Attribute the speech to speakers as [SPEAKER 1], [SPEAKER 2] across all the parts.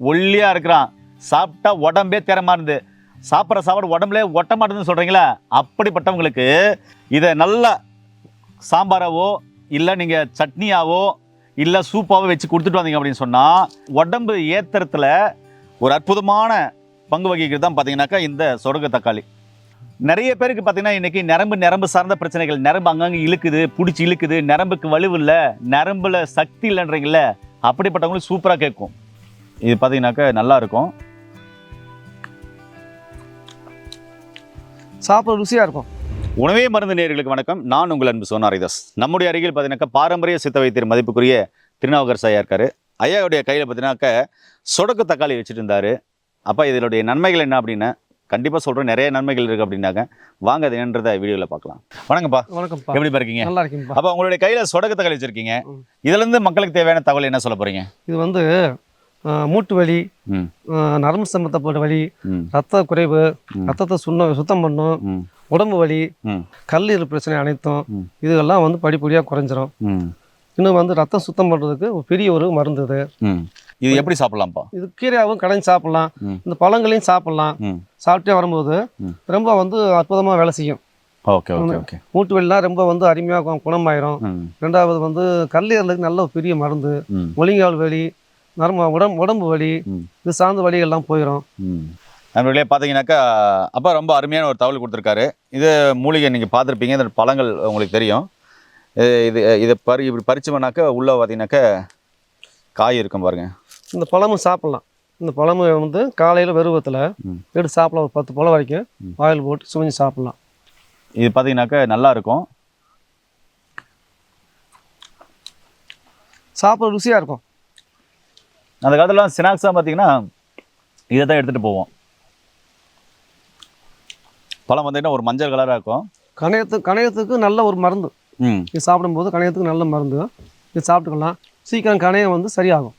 [SPEAKER 1] ஒல்லியாக இருக்கிறான். சாப்பிட்டா உடம்பே திறமா இருந்து சாப்பிட்ற சாப்பாடு உடம்புலே ஒட்ட மாட்டேதுன்னு சொல்கிறீங்களா அப்படிப்பட்டவங்களுக்கு இதை நல்லா சாம்பாராவோ இல்லை நீங்கள் சட்னியாவோ இல்லை சூப்பாவோ வச்சு கொடுத்துட்டு வந்தீங்க அப்படின்னு சொன்னால் உடம்பு ஏத்துறதுல ஒரு அற்புதமான பங்கு வகிக்கிறது தான் பார்த்தீங்கன்னாக்கா இந்த சொடக்கு தக்காளி. நிறைய பேருக்கு பார்த்தீங்கன்னா இன்றைக்கி நரம்பு நரம்பு சார்ந்த பிரச்சனைகள் நரம்பு அங்கங்கே இழுக்குது பிடிச்சி இழுக்குது நரம்புக்கு வலுவு இல்லை சக்தி இல்லைன்றீங்கள அப்படிப்பட்டவங்களுக்கு சூப்பராக கேட்கும். இது பார்த்தீங்கன்னாக்கா நல்லா இருக்கும்
[SPEAKER 2] சாப்பிட ருசியாக இருக்கும்.
[SPEAKER 1] உணவே மருந்து நேயர்களுக்கு வணக்கம். நான் உங்கள் அன்பு சோனாரிதாஸ். நம்முடைய அருகில் பார்த்தீங்கன்னாக்கா பாரம்பரிய சித்த வைத்தியர் மதிப்புக்குரிய திருநாவுக்கரசு ஐயா இருக்காரு. ஐயாவுடைய கையில் பார்த்தீங்கன்னாக்கா சொடக்கு தக்காளி வச்சுட்டு இருந்தாரு. அப்போ இதனுடைய நன்மைகள் என்ன அப்படின்னு கண்டிப்பாக சொல்கிறேன் நிறைய நன்மைகள் இருக்குது அப்படின்னாக்க வாங்க அது என்னன்றதை வீடியோவில் பார்க்கலாம். வணக்கம்ப்பா.
[SPEAKER 2] வணக்கம்ப்பா.
[SPEAKER 1] எப்படி இருக்கீங்க?
[SPEAKER 2] நல்லா இருக்கீங்கப்பா.
[SPEAKER 1] அப்போ உங்களுடைய கையில் சொடக்கு தக்காளி வச்சுருக்கீங்க. இதுலேருந்து மக்களுக்கு தேவையான தகவல் என்ன சொல்ல போகிறீங்க
[SPEAKER 2] இது வந்து மூட்டு வலி நரம்பு சம்பந்தப்பட்ட வலி ரத்த குறைவு. ரத்தத்தை சுண்ண சுத்தம் பண்ணும் உடம்பு வலி கல்லீரல் பிரச்சனை அனைத்தும். இதெல்லாம் வந்து படிப்படியாக குறைஞ்சிரும். இன்னும் வந்து ரத்தம் சுத்தம் பண்ணுறதுக்கு ஒரு பெரிய ஒரு மருந்து இது.
[SPEAKER 1] இது எப்படி சாப்பிட்லாம்ப்பா?
[SPEAKER 2] இது கீரையாகவும் கடைஞ்சி சாப்பிட்லாம். இந்த பழங்களையும் சாப்பிட்லாம். சாப்பிட்டே வரும்போது. ரொம்ப வந்து அற்புதமாக வேலை செய்யும்.
[SPEAKER 1] Okay okay okay.
[SPEAKER 2] மூட்டு வலிலாம் ரொம்ப வந்து அருமையாக குணமாயிரும். ரெண்டாவது வந்து கல்லீரலுக்கு நல்ல ஒரு பெரிய மருந்து. ஒலிங்கால் வலி நரம்பு உடம்பு உடம்பு வலி. இது சார்ந்த வலிகள்லாம் போயிடும்
[SPEAKER 1] நண்பர்களே பார்த்தீங்கன்னாக்கா அப்பா ரொம்ப அருமையான ஒரு தகவல் கொடுத்துருக்காரு. இது மூலிகை நீங்கள் பார்த்துருப்பீங்க. இந்த பழங்கள் உங்களுக்கு தெரியும். இது இது பறி இப்படி பறிச்சோம்னாக்கா உள்ளே பார்த்தீங்கன்னாக்கா காய் இருக்கும் பாருங்க.
[SPEAKER 2] இந்த பழமும் சாப்பிட்லாம். இந்த பழம் வந்து காலையில் வெறுவத்தில். எடுத்து சாப்பிடலாம். ஒரு பத்து பழம் வரைக்கும்
[SPEAKER 1] ம்.
[SPEAKER 2] ஆயில் போட்டு சுமஞ்சு சாப்பிட்லாம்.
[SPEAKER 1] இது பார்த்தீங்கன்னாக்கா நல்லா இருக்கும்.
[SPEAKER 2] சாப்பிட ருசியாக இருக்கும்.
[SPEAKER 1] அந்த காலத்துலலாம் ஸ்நாக்ஸாக பார்த்தீங்கன்னா இதை தான் எடுத்துகிட்டு போவோம். பழம் பார்த்தீங்கன்னா ஒரு மஞ்சள் கலராக இருக்கும்.
[SPEAKER 2] கணையத்துக்கு கணையத்துக்கு நல்ல ஒரு மருந்து.
[SPEAKER 1] ம்.
[SPEAKER 2] இது சாப்பிடும்போது கணையத்துக்கு நல்ல மருந்து. இது சாப்பிட்டுக்கலாம். சீக்கிரம் கணையம் வந்து சரியாகும்.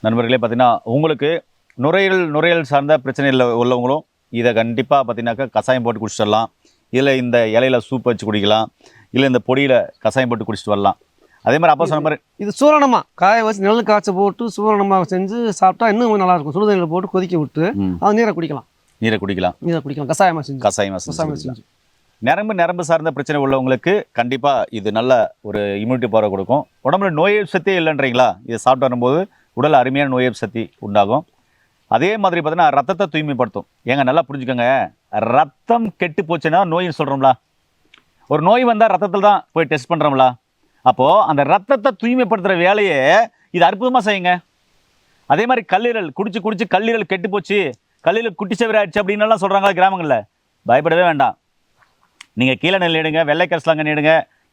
[SPEAKER 1] நண்பர்களே பார்த்தீங்கன்னா உங்களுக்கு நுரையீரல் நுரையீரல் சார்ந்த பிரச்சனையில் உள்ளவங்களும் இதை கண்டிப்பாக பார்த்தீங்கன்னாக்கா கஷாயம் போட்டு குடிச்சிடலாம் இல்லை இந்த இலையில சூப் வச்சு குடிக்கலாம். இல்லை இந்த பொடியில் கஷாயம் போட்டு குடிச்சிட்டு வரலாம். அதே மாதிரி அப்பா சொன்ன மாதிரி
[SPEAKER 2] இது சூரணமாக காய வச்சு நெல் காய்ச்ச போட்டு சூரணமாக செஞ்சு சாப்பிட்டா இன்னும் நல்லா இருக்கும். சுடுதண்ணியில் போட்டு கொதிக்க விட்டு அது நீரை குடிக்கலாம்.
[SPEAKER 1] நீரை குடிக்கலாம்.
[SPEAKER 2] நீரை குடிக்கலாம். கஷாயமாக செஞ்சு.
[SPEAKER 1] கஷாயமாக
[SPEAKER 2] கஷாயமாக
[SPEAKER 1] செஞ்சு. நரம்பு நரம்பு சார்ந்த பிரச்சனை உள்ளவங்களுக்கு கண்டிப்பாக இது நல்ல ஒரு இம்யூனிட்டி பவர் கொடுக்கும். உடம்புல நோய் சக்தியே இல்லைன்றீங்களா? இதை சாப்பிட்டு வரும்போது உடல் அருமையான நோய் சக்தி உண்டாகும். அதே மாதிரி பார்த்தீங்கன்னா ரத்தத்தை தூய்மைப்படுத்தும். ஏங்க நல்லா புரிஞ்சுக்கோங்க. ரத்தம் கெட்டு போச்சுன்னா நோயின்னு சொல்கிறோம்ல ஒரு நோய் வந்தால் ரத்தத்தில் தான் போய் டெஸ்ட் பண்ணுறோம்ல அப்போது அந்த ரத்தத்தை தூய்மைப்படுத்துகிற வேலையை இது அற்புதமாக செய்யுங்க. அதே மாதிரி கல்லீரல் குடிச்சு குடிச்சு கல்லீரல் கெட்டு போச்சு கல்லீரல் குட்டி சவரி அப்படின்னுலாம் சொல்கிறாங்களா கிராமங்களில். பயப்படவே வேண்டாம். நீங்கள் கீழே நெல் எடுங்க வெள்ளை கரிசலாங்கண்ணி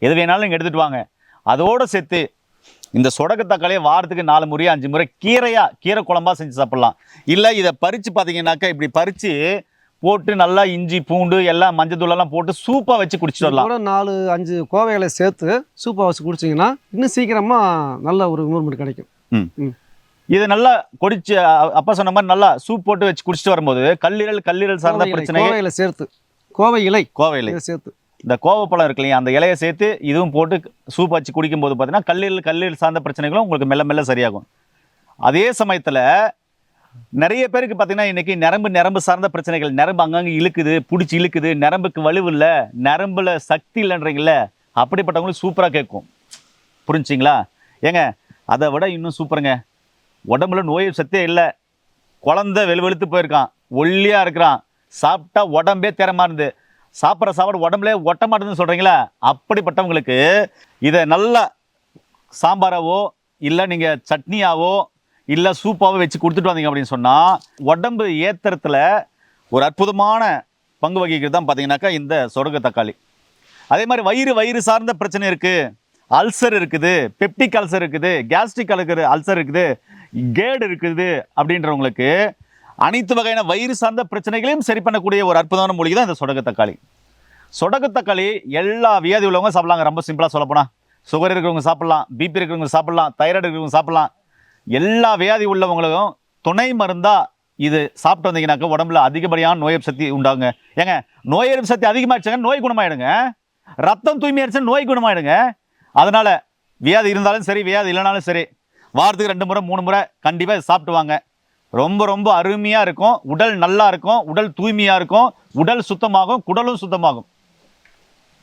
[SPEAKER 1] எது வேணாலும் நீங்கள் எடுத்துகிட்டு வாங்க. அதோடு சேர்த்து இந்த சொடக்கு தக்காளியை வாரத்துக்கு நாலு முறை அஞ்சு முறை கீரையாக கீரை குழம்பாக செஞ்சு சாப்பிட்லாம். இல்லை இதை பறித்து பார்த்தீங்கன்னாக்கா இப்படி பறித்து போட்டு நல்லா இஞ்சி பூண்டு எல்லாம் மஞ்சள் தூளெல்லாம் போட்டு சூப்பாக வச்சு குடிச்சிட்டு வரலாம்.
[SPEAKER 2] கூட நாலு அஞ்சு கோவைகளை சேர்த்து சூப்பை வச்சு குடிச்சிங்கன்னா இன்னும் சீக்கிரமாக நல்ல ஒரு இம்ப்ரூவ்மெண்ட் கிடைக்கும்.
[SPEAKER 1] இது நல்லா கொடிச்சு அப்பா சொன்ன மாதிரி நல்லா சூப் போட்டு வச்சு குடிச்சிட்டு வரும்போது கல்லீரல் கல்லீரல் சார்ந்த
[SPEAKER 2] கோவை இலை,
[SPEAKER 1] பிரச்சனை
[SPEAKER 2] கோவையில சேர்த்து. கோவை இலை
[SPEAKER 1] கோவையில்.
[SPEAKER 2] இதை சேர்த்து.
[SPEAKER 1] இந்த கோவப்பழம் இருக்கு இல்லையா அந்த இலையை சேர்த்து இதுவும் போட்டு சூப் வச்சு குடிக்கும்போது பார்த்தீங்கன்னா கல்லீரல் கல்லீரல் சார்ந்த பிரச்சனைகளும் உங்களுக்கு மெல்ல மெல்ல சரியாகும். அதே சமயத்தில் நிறைய பேருக்கு பார்த்தீங்கன்னா இன்னைக்கு நரம்பு நரம்பு சார்ந்த பிரச்சனைகள். நரம்பு அங்கங்கே இழுக்குது பிடிச்சி இழுக்குது நரம்புக்கு வலுவு இல்லை நரம்புல சக்தி இல்லைன்றீங்கள அப்படிப்பட்டவங்களுக்கு சூப்பராக கேட்கும். புரிஞ்சிங்களா? ஏங்க அதை விட இன்னும் சூப்பருங்க உடம்புல நோய் சத்தே இல்லை. குழந்த வெளுவெளுத்து போயிருக்கான். ஒல்லியாக இருக்கிறான். சாப்பிட்டா உடம்பே திறமா இருந்து சாப்பிட்ற சாப்பாடு உடம்புலே ஒட்ட மாட்டேதுன்னு சொல்கிறீங்களா அப்படிப்பட்டவங்களுக்கு இதை நல்லா சாம்பாராவோ இல்லை நீங்கள் சட்னியாவோ இல்லை சூப்பாகவே வச்சு கொடுத்துட்டு வந்தீங்க அப்படின்னு சொன்னால் உடம்பு ஏத்துறதுல ஒரு அற்புதமான பங்கு வகிக்கிறது தான் பார்த்தீங்கன்னாக்கா இந்த சொடக்கு தக்காளி. அதே மாதிரி வயிறு வயிறு சார்ந்த பிரச்சனை இருக்குது அல்சர் இருக்குது பெப்டிக் அல்சர் இருக்குது கேஸ்ட்ரிக் அல்சர் அல்சர் இருக்குது கேடு இருக்குது அப்படின்றவங்களுக்கு அனைத்து வகையான வயிறு சார்ந்த பிரச்சனைகளையும் சரி பண்ணக்கூடிய ஒரு அற்புதமான மூலிகை தான் இந்த சொடக்கு தக்காளி. சொடக்கு தக்காளி எல்லா வியாதி உள்ளவங்க சாப்பிட்லாங்க. ரொம்ப சிம்பிளாக சொல்லப்போனால் சுகர் இருக்கிறவங்க சாப்பிட்லாம் பிபி இருக்கிறவங்க சாப்பிட்லாம் தைராய்டு இருக்கிறவங்க சாப்பிட்லாம் எல்லா வியாதி உள்ளவங்களுக்கும் துணை மருந்தாக இது சாப்பிட்டு வந்தீங்கன்னாக்கா உடம்புல அதிகப்படியான நோய் சக்தி உண்டாகுங்க. ஏங்க நோய் எதிர்ப்பு சக்தி அதிகமாகிடுச்சுங்க நோய் குணமாயிடுங்க. ரத்தம் தூய்மையாயிடுச்சுன்னு நோய் குணமாயிடுங்க. அதனால் வியாதி இருந்தாலும் சரி வியாதி இல்லைனாலும் சரி வாரத்துக்கு ரெண்டு முறை மூணு முறை கண்டிப்பாக சாப்பிட்டு வாங்க. ரொம்ப ரொம்ப அருமையாக இருக்கும். உடல் நல்லா இருக்கும். உடல் தூய்மையாக இருக்கும். உடல் சுத்தமாகும். குடலும் சுத்தமாகும்.